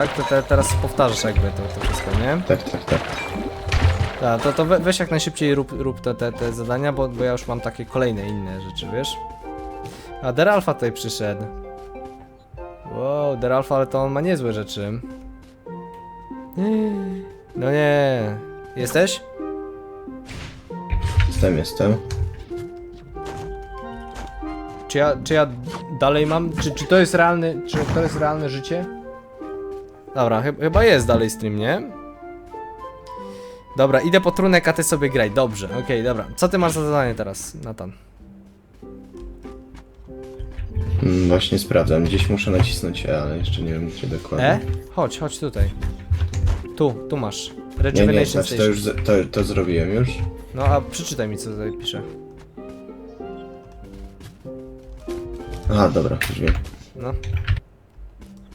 tak? To te, teraz powtarzasz jakby to, to wszystko, nie? Tak, tak, tak. Tak, to, to we, weź jak najszybciej rób, rób te, te, te zadania, bo, bo ja już mam takie kolejne inne rzeczy, wiesz? A Deralfa tutaj przyszedł. Wow, Deralfa, ale to on ma niezłe rzeczy. No nie. Jesteś? Jestem, jestem. Czy ja, czy ja dalej mam? Czy, czy to jest realny, czy to jest realne życie? Dobra, chy, chyba jest dalej stream, nie? Dobra, idę po trunek, a ty sobie graj. Dobrze, okej, dobra. Co ty masz za zadanie teraz, Natan? Mm, właśnie sprawdzam. Gdzieś muszę nacisnąć E, ale jeszcze nie wiem gdzie dokładnie. E? Chodź, chodź tutaj. Tu, tu masz. Nie, nie, Rejuvenation znaczy to Station. już z- to, to zrobiłem już. No a przeczytaj mi co tutaj pisze. Aha, dobra, już wiem. No.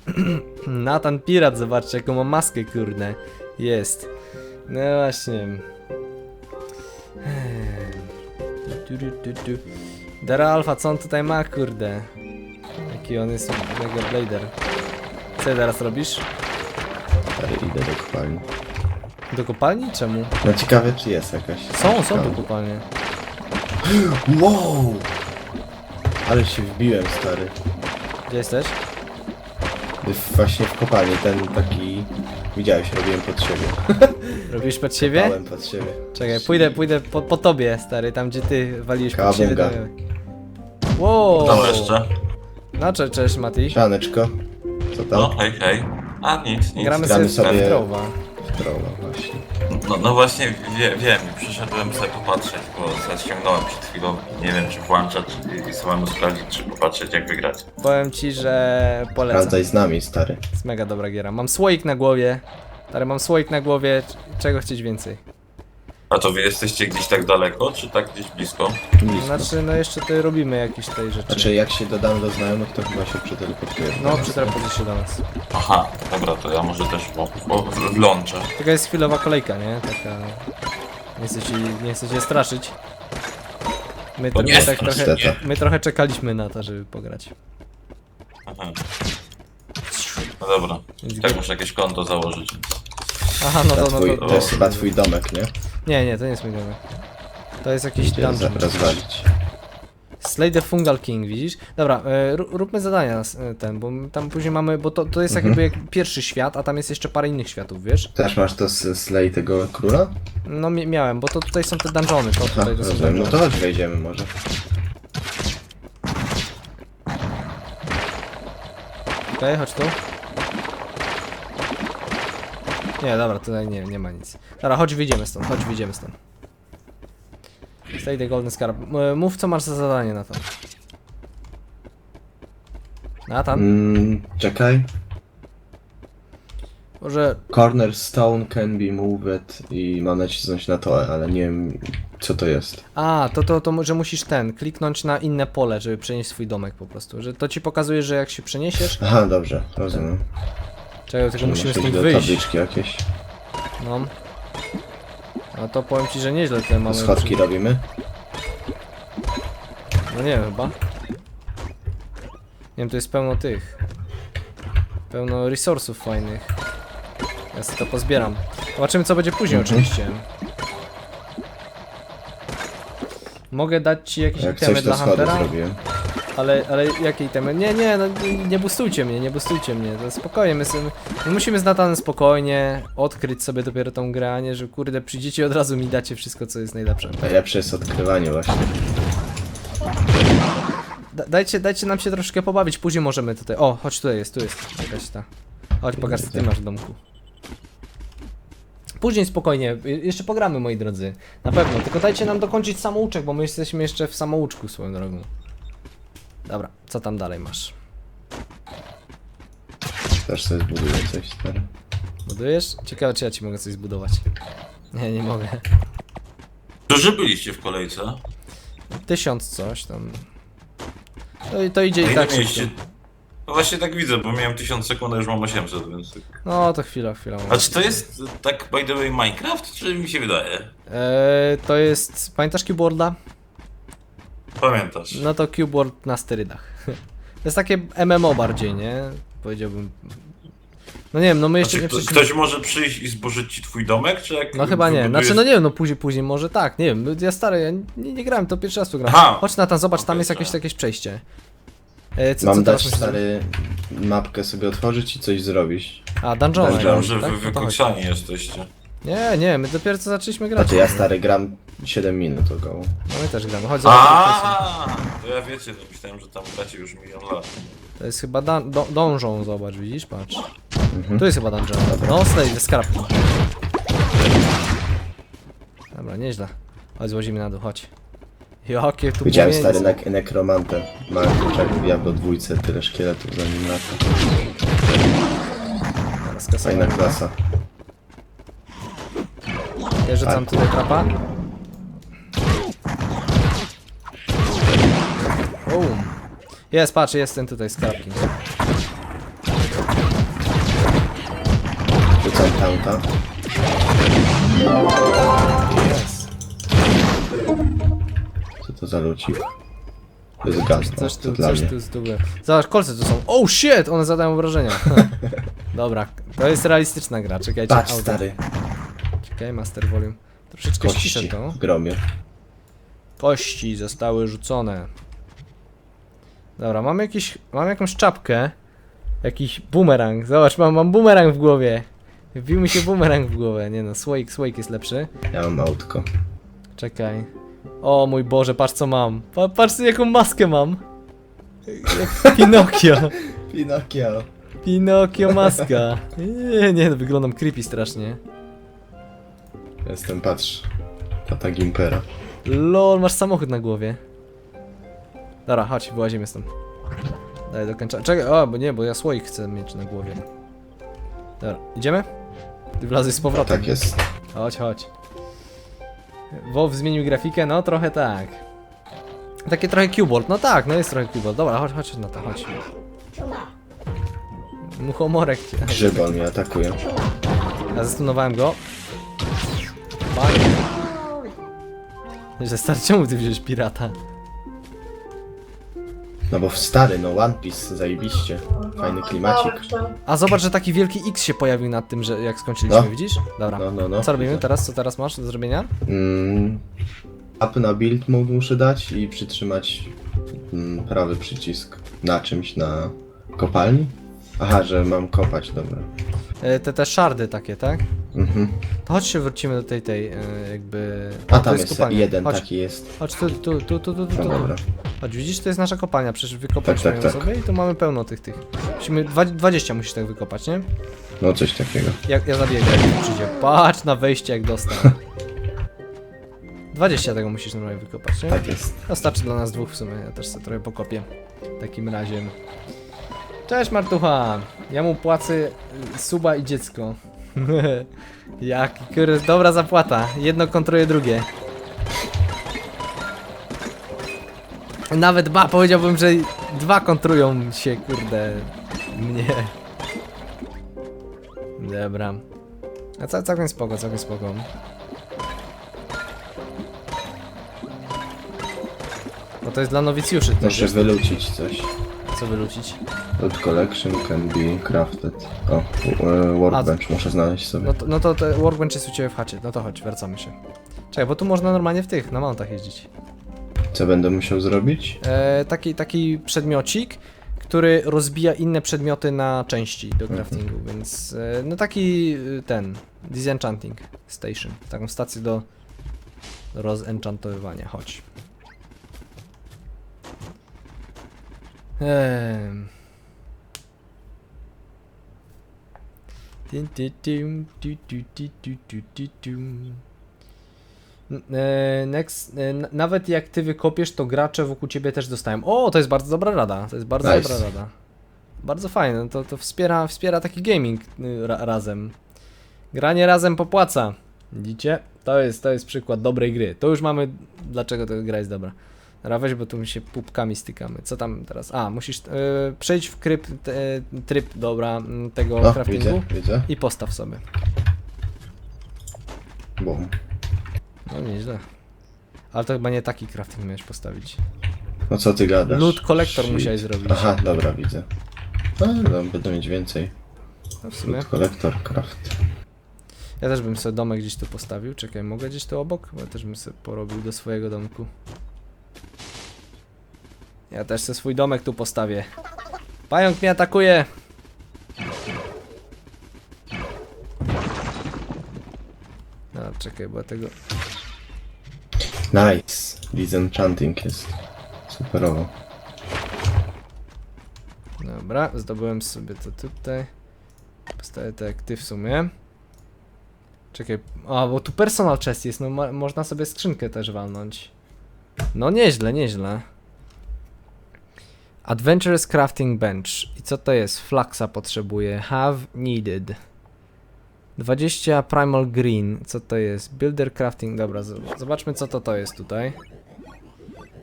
Natan Pirat, zobaczcie jaką ma maskę, kurde. Jest. No właśnie. Du. Dara Alpha, co on tutaj ma, kurde? Jaki on jest mega blader. Co teraz robisz? Ale idę do kopalni. Do kopalni? Czemu? No ciekawe czy jest jakaś. Są, są tu kopalnie. Wow! Ale się wbiłem, stary. Gdzie jesteś? W- Właśnie w kopalni, ten taki... Widziałeś, robiłem pod siebie. Robisz pod siebie? Dałem pod siebie. Czekaj, pójdę, pójdę po, po tobie, stary, tam gdzie ty waliłeś pod siebie. Kabunga. Wow! Tam jeszcze. No cze, cześć Mati. Sianeczko. Co tam? No, hej, hej. A, nic, nic. Gramy Gramy sobie, sobie- w Drowa. Trolla właśnie. No, no właśnie, wie, wiem, przyszedłem sobie popatrzeć, bo sobie ściągnąłem przed chwilą. Nie wiem, czy włączać i, i samemu sprawdzić, czy popatrzeć, jak wygrać. Powiem ci, że polecam. Sprawdzaj z nami, stary. jest mega dobra giera. Mam słoik na głowie. Stary, mam słoik na głowie. Czego chcieć więcej? A to wy jesteście gdzieś tak daleko, czy tak gdzieś blisko? Blisko. Znaczy, no jeszcze tutaj robimy jakieś tej rzeczy. Znaczy, jak się dodamy do znajomych, to chyba się przeteleportujesz. No, przytrapuj się do nas. Aha, dobra, to ja może też bo, bo w- włączę. Taka jest chwilowa kolejka, nie? Taka... Nie chcę ci, nie chcę cię straszyć. My, To my, nie tak trochę, nie. my trochę czekaliśmy na to, żeby pograć. Aha. No dobra, i tak muszę jakieś konto założyć. Aha, no to, no Twój, to, to jest chyba twój domek, nie? Nie, nie, to nie jest mój domek. To jest jakiś za- dungeon. rozwalić. Slay the Fungal King, widzisz? Dobra, e, ró- róbmy zadania s- e, ten, bo tam później mamy, bo to, to jest Mhm. jakby jak pierwszy świat, a tam jest jeszcze parę innych światów, wiesz? Też masz to z slay tego króla? No mi- miałem, bo to tutaj są te dungeony, to Aha, tutaj to są rozumiem. No dungeony. to chodź wejdziemy może. Okej, chodź tu. Nie, dobra, tutaj nie, nie ma nic. Dobra, chodź wyjdziemy stąd, chodź wyjdziemy stąd. Slay the Golden Scarab. Mów, co masz za zadanie na to. Natan? Mm, czekaj. Może Cornerstone can be moved i mam nacisnąć na to, ale nie wiem co to jest. A, to, to, to może musisz ten, kliknąć na inne pole, żeby przenieść swój domek po prostu. Że to ci pokazuje, że jak się przeniesiesz. Aha, dobrze, rozumiem. Czekaj, tylko musimy stąd do wyjść. tabliczki jakieś? No. A to powiem ci, że nieźle tutaj mamy. Schodki robimy? No nie wiem chyba. Nie wiem, tu jest pełno tych. Pełno resursów fajnych. Ja sobie to pozbieram. Zobaczymy co będzie później Mhm. oczywiście. Mogę dać ci jakieś Jak itemy coś dla to schody Huntera? zrobiłem. Ale, ale jakie itemy? Nie, nie, no, nie, nie boostujcie mnie, nie boostujcie mnie, to spokojnie, my, sobie, my musimy z Natanem spokojnie odkryć sobie dopiero tą grę, a nie, że kurde przyjdziecie i od razu mi dacie wszystko, co jest najlepsze. Najlepsze jest odkrywanie właśnie. Da, dajcie, dajcie nam się troszkę pobawić, później możemy tutaj, o, chodź tutaj jest, tu jest jakaś ta, chodź pokaż co ty masz w domku. Później spokojnie, y- jeszcze pogramy moi drodzy, na pewno, tylko dajcie nam dokończyć samouczek, bo my jesteśmy jeszcze w samouczku swoją drogą. Dobra, co tam dalej masz? Też sobie zbuduję coś stary. Budujesz? Ciekawe, czy ja ci mogę coś zbudować. Nie, nie mogę. Którzy byliście w kolejce? Tysiąc coś tam. To, to idzie A i ile tak mieliście? No właśnie tak widzę, bo miałem 1000 sekund, a już mam 800, więc... tak. No, to chwila, chwila. A czy to jest tak by the way Minecraft, czy mi się wydaje? Eee, to jest... Pamiętasz Cubeworlda? Pamiętasz? No to Cubeworld na sterydach. To jest takie MMO bardziej, nie? Powiedziałbym. No nie wiem, no my jeszcze Znaczy, nie kto- przyszliśmy... ktoś może przyjść i zburzyć ci twój domek, czy jak No chyba nie, wybudujesz- znaczy no nie wiem, no później, później może tak, nie wiem, ja stary, ja nie, nie grałem, to pierwszy raz tu gram. Aha. Chodź Natan, zobacz, tam Okej, jest jakieś, dobra. jakieś przejście. E, co, Mam teraz dać musisz stary mapkę sobie otworzyć i coś zrobić. A, dungeon. Dungeon, Myślałem, że tak? wy No to chodź. wykoksani jesteście. Nie, nie, my dopiero co zaczęliśmy grać. Znaczy ja stary gram 7 minut około. No my też gramy, chodź zobacz. A, to ja wiecie, to myślałem, że tam gracie już milion lat. To jest chyba dun do dążą, zobacz, widzisz, patrz. Mhm. Tu jest chyba dungeon. No, slay, skarpki. Dobra, nieźle. Chodź, złozimy na dół, chodź. Jakie tu Widziałem płomienie stary są. nek nekromantę. Ma kurczak w Diablo dwójce, tyle szkieletów za nim lata. Skasowane. Fajna klasa. Ja rzucam tutaj trapa. Jest, patrz, jest ten tutaj skarpki. Rzucam taunta. Jest. Co to za lucik? To jest gaz, no, Coś to tu, dla coś mnie. tu. Zobacz, kolce tu są. Oh shit! One zadają obrażenia. Dobra, to jest realistyczna gra, czekajcie. Patrz auto. stary, Czekaj, master volume. Troszeczkę ściszę kości to. w gromie. Kości zostały rzucone. Dobra, mam jakiś, mam jakąś czapkę. Jakiś bumerang. Zobacz, mam, mam bumerang w głowie. Wbił mi się bumerang w głowę. Nie no, słoik, słoik jest lepszy. Ja mam autko. Czekaj. O mój Boże, patrz co mam. Pa, patrz jaką maskę mam. Jak Pinokio. Pinokio. Pinokio maska. Nie, nie, no, wyglądam creepy strasznie. Jestem, patrz. Tata Gimpera. Lol, masz samochód na głowie. Dobra, chodź, wyłazimy stąd. Daj, dokończę. Czekaj, o, bo nie, bo ja słoik chcę mieć na głowie. Dobra, idziemy? Ty wlazłeś z powrotem. tak jest. Chodź, chodź. WoW zmienił grafikę? No, trochę tak. Takie trochę keyboard, no tak, no jest trochę keyboard. Dobra, chodź, chodź, no to chodź. Muchomorek. cię- Grzyb on mnie atakuje. Ja zastunowałem go. Panie. Że stary, czemu ty wziąłeś pirata? No bo w stary, no One Piece, zajebiście. Fajny klimacik. A zobacz, że taki wielki X się pojawił nad tym, że jak skończyliśmy, No. widzisz? Dobra. No, no, no. Co robimy teraz? Co teraz masz do zrobienia? Mm, up na build mode muszę dać i przytrzymać mm, prawy przycisk na czymś, na kopalni. Aha, że mam kopać, dobra. E, te, te szardy takie, tak? Mhm. To chodź się wrócimy do tej, tej, e, jakby... A to tam jest kopalnia. jeden chodź, taki jest. Chodź tu, tu, tu, tu, tu, tu, No tu. dobra. Chodź, widzisz, to jest nasza kopalnia, przecież wykopaliśmy tak, ją tak. sobie i tu mamy pełno tych, tych. Musimy, dwa- 20 musisz tak wykopać, nie? No coś takiego. Ja, ja zabiję jak przyjdzie. Patrz na wejście, jak dostał. 20 tego musisz normalnie wykopać, nie? Tak jest. To starczy dla nas dwóch w sumie, ja też sobie trochę pokopię. W takim razie. Cześć Martucha! Ja mu płacę y, suba i dziecko. Jak, kurde, dobra zapłata. Jedno kontroluje drugie. Nawet ba, powiedziałbym, że dwa kontrują się, kurde, mnie. Dobra. A cał, całkiem spoko, całkiem spoko. Bo to jest dla nowicjuszy. to Muszę wylucić coś. Co wyrzucić? Loot collection can be crafted. O, e, workbench muszę znaleźć sobie. No to, no to te workbench jest u ciebie w chacie. No to chodź, wracamy się. Czekaj, bo tu można normalnie w tych, na mountach jeździć. Co będę musiał zrobić? E, taki, taki przedmiocik, który rozbija inne przedmioty na części do craftingu, więc e, no taki y, ten, disenchanting station, taką stację do rozenchantowywania, chodź. Ehm. Tin, tin, tin, tu, tu, tu, tu, tu, tu, tu. N- e, Next, nawet jak ty wykopiesz, to gracze wokół ciebie też dostają. O, to jest bardzo dobra rada. To jest bardzo Nice. dobra rada. Bardzo fajne. To, to wspiera, wspiera taki gaming y, ra, razem. Granie razem popłaca. Widzicie? To jest, to jest przykład dobrej gry. To już mamy, dlaczego ta gra jest dobra. Dobra, weź, bo tu mi się pupkami stykamy. Co tam teraz? A, musisz e, przejść w kryp, te, tryb, dobra, tego O, craftingu widzę, widzę. i postaw sobie. Bum. No nieźle. Ale to chyba nie taki crafting miałeś postawić. No co ty gadasz? Loot collector Shit. musiałeś zrobić. Aha, dobra, widzę. No, no, będę mieć więcej. No w sumie. Food Collector Craft. Ja też bym sobie domek gdzieś tu postawił. Czekaj, mogę gdzieś tu obok? Bo ja też bym sobie porobił do swojego domku. Ja też sobie swój domek tu postawię. Pająk mnie atakuje! No, czekaj, bo tego... Nice. Disenchanting jest superowo. Dobra, zdobyłem sobie to tutaj. Postawię to jak ty w sumie. Czekaj, a bo tu personal chest jest, no można sobie skrzynkę też walnąć. No nieźle, nieźle. Adventurous Crafting Bench. I co to jest? Flaxa potrzebuję. Have needed. 20 Primal Green. Co to jest? Builder Crafting. Dobra, zobaczmy co to to jest tutaj.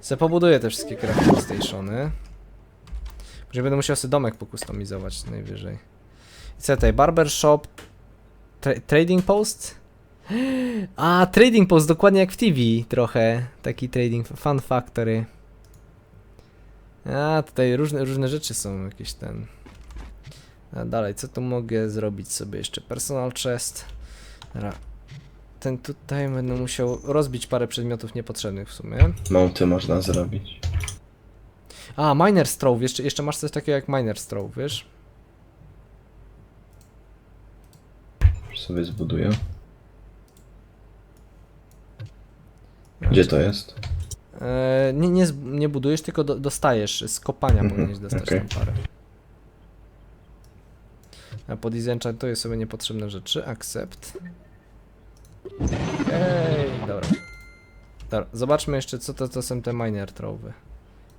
Se pobuduję te wszystkie crafting stationy. Że będę musiał sobie domek pokustomizować najwyżej. I co tutaj? Barber shop. Tra trading post? A, trading post, dokładnie jak w TV trochę. Taki trading, fun factory. A, tutaj różne, różne rzeczy są jakieś ten. A dalej, co tu mogę zrobić sobie jeszcze? Personal chest. Dobra. Ten tutaj będę musiał rozbić parę przedmiotów niepotrzebnych w sumie. Mounty można zrobić. A, Miner Strow, jeszcze, jeszcze masz coś takiego jak Miner Strow, wiesz? Już sobie zbuduję. Gdzie to jest? E, nie, nie, nie budujesz, tylko do, dostajesz. Z kopania Mhm, powinieneś dostać okej. tam parę. A disenchantuję sobie niepotrzebne rzeczy. Accept. Ej, dobra. Dobra, zobaczmy jeszcze co to, to są te miner trowy.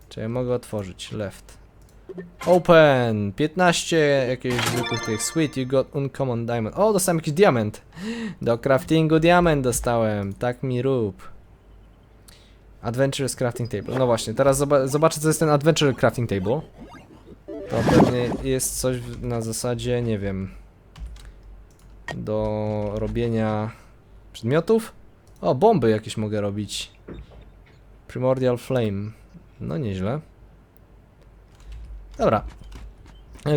Czy ja mogę otworzyć? Left. Open! 15 jakichś zwykłych tych. Sweet, you got uncommon diamond. O, dostałem jakiś diament. Do craftingu diament dostałem. Tak mi rób. Adventurous Crafting Table. No właśnie, teraz zoba zobaczę co jest ten Adventure Crafting Table. To pewnie jest coś na zasadzie, nie wiem, do robienia przedmiotów. O, bomby jakieś mogę robić. Primordial Flame. No nieźle. Dobra.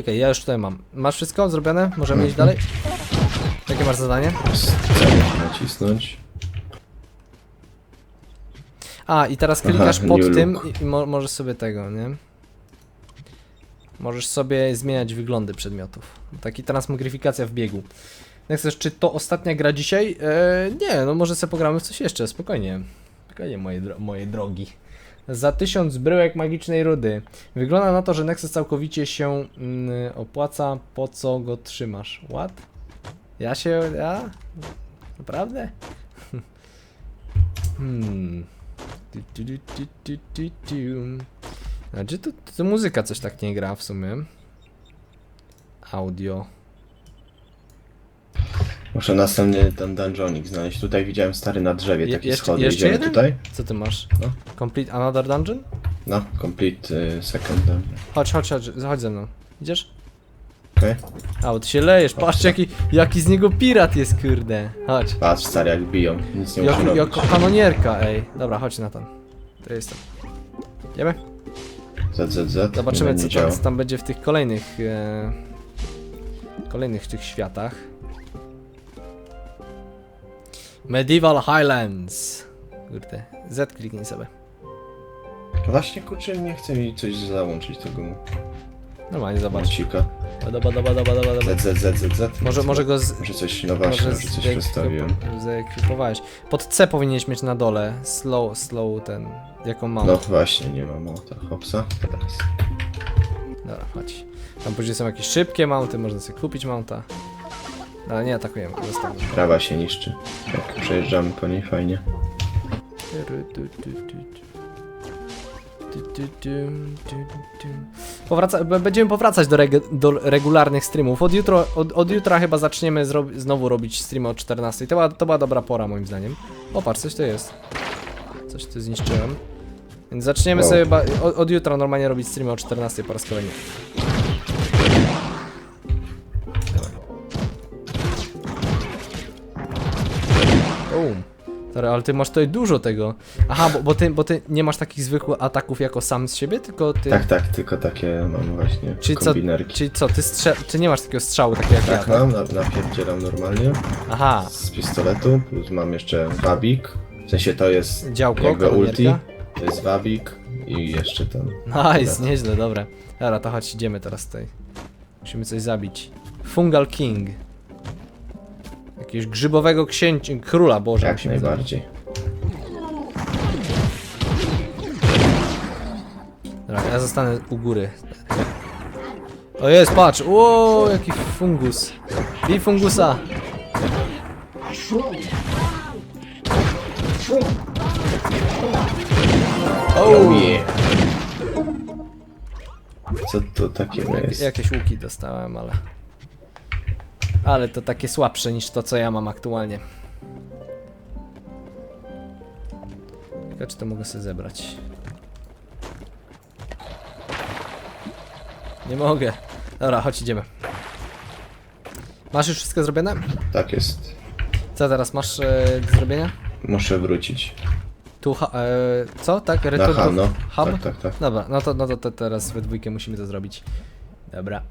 Okej, ja już tutaj mam. Masz wszystko zrobione? Możemy iść dalej? Jakie masz zadanie? Nacisnąć. A, i teraz Aha, klikasz pod new tym look. i, i mo możesz sobie tego, nie? Możesz sobie zmieniać wyglądy przedmiotów. Taki transmogryfikacja w biegu. Nexus, czy to ostatnia gra dzisiaj? E, nie, no może sobie pogramy w coś jeszcze, spokojnie. Spokojnie, moje, dro moje drogi. Za tysiąc bryłek magicznej rudy. Wygląda na to, że Nexus całkowicie się mm, opłaca, po co go trzymasz. What? Ja się, ja? Naprawdę? Hmm. Tu, tu, tu, tu, tu. Znaczy to, to muzyka coś tak nie gra w sumie. Audio. Muszę następny ten dungeonik znaleźć. Tutaj widziałem stary na drzewie Je- taki jeszcze- schody. jeszcze Idziemy jeden? tutaj? Co ty masz? No. Complete another dungeon? No, complete y, second dungeon. Chodź, chodź, chodź, chodź ze mną. Idziesz? Okej. A, bo ty się lejesz, patrzcie jaki, jaki z niego pirat jest, kurde. Chodź. Patrz stary jak biją. Nic nie muszę Jak, robić. jako kanonierka, ej. Dobra, chodź na ten. To jestem. Idziemy? ZZZ. Zobaczymy co tam, co tam będzie w tych kolejnych e, kolejnych tych światach. Medieval Highlands. Kurde, Z kliknij sobie. Właśnie kurczę nie chce mi coś załączyć tego Normalnie zobacz. Dobra, dobra, dobra, dobra, dobra. ZZZZZ. Może, może go z, Może coś, no właśnie, może coś zaekwipo- przestawiłem. zaekwipowałeś. Pod C powinieneś mieć na dole. Slow, slow ten, jaką mam. No właśnie, nie ma młota. Hopsa, teraz. Dobra, chodź. Tam później są jakieś szybkie mounty, można sobie kupić mounta. Ale nie atakujemy, zostawmy. Trawa się niszczy. Jak przejeżdżamy po niej fajnie. Powraca, będziemy powracać do, reg do regularnych streamów. Od, jutro, od, od jutra chyba zaczniemy zro znowu robić streamy o 14. To była, to była dobra pora moim zdaniem. O, patrz, coś to jest. Coś tu zniszczyłem. Więc zaczniemy Wow. sobie od, od jutra normalnie robić streamy o 14 po raz kolejny. Boom. Dobra, ale ty masz tutaj dużo tego. Aha, bo, bo, ty, bo ty nie masz takich zwykłych ataków jako sam z siebie, tylko ty... Tak, tak, tylko takie mam właśnie Czyli co, kombinerki. czyli co, ty, strze- ty nie masz takiego strzału takiego jak ja, Tak mam, na, napierdzielam normalnie Aha, z pistoletu, plus mam jeszcze wabik. W sensie to jest Działko, jakby ulti, kolonierka. to jest wabik i jeszcze ten. nice, nieźle, dobra. Dobra, to chodź, idziemy teraz tutaj. Musimy coś zabić. Fungal King. Jakiegoś grzybowego księcia, króla, boże. Jak najbardziej. Dobra, ja zostanę u góry. O jest, patrz! Ło, jaki fungus. Bij fungusa! Oh yeah. Co to takiego jest? Jakieś łuki dostałem, ale... Ale to takie słabsze niż to, co ja mam aktualnie. Ciekawe, czy to mogę sobie zebrać. Nie mogę. Dobra, chodź, idziemy. Masz już wszystko zrobione? Tak jest. Co teraz masz e, do zrobienia? Muszę wrócić. Tu, ha, e, co? Tak? Return to Hano. hub? Tak, tak, tak. Dobra, no to, no to te, teraz we dwójkę musimy to zrobić. Dobra.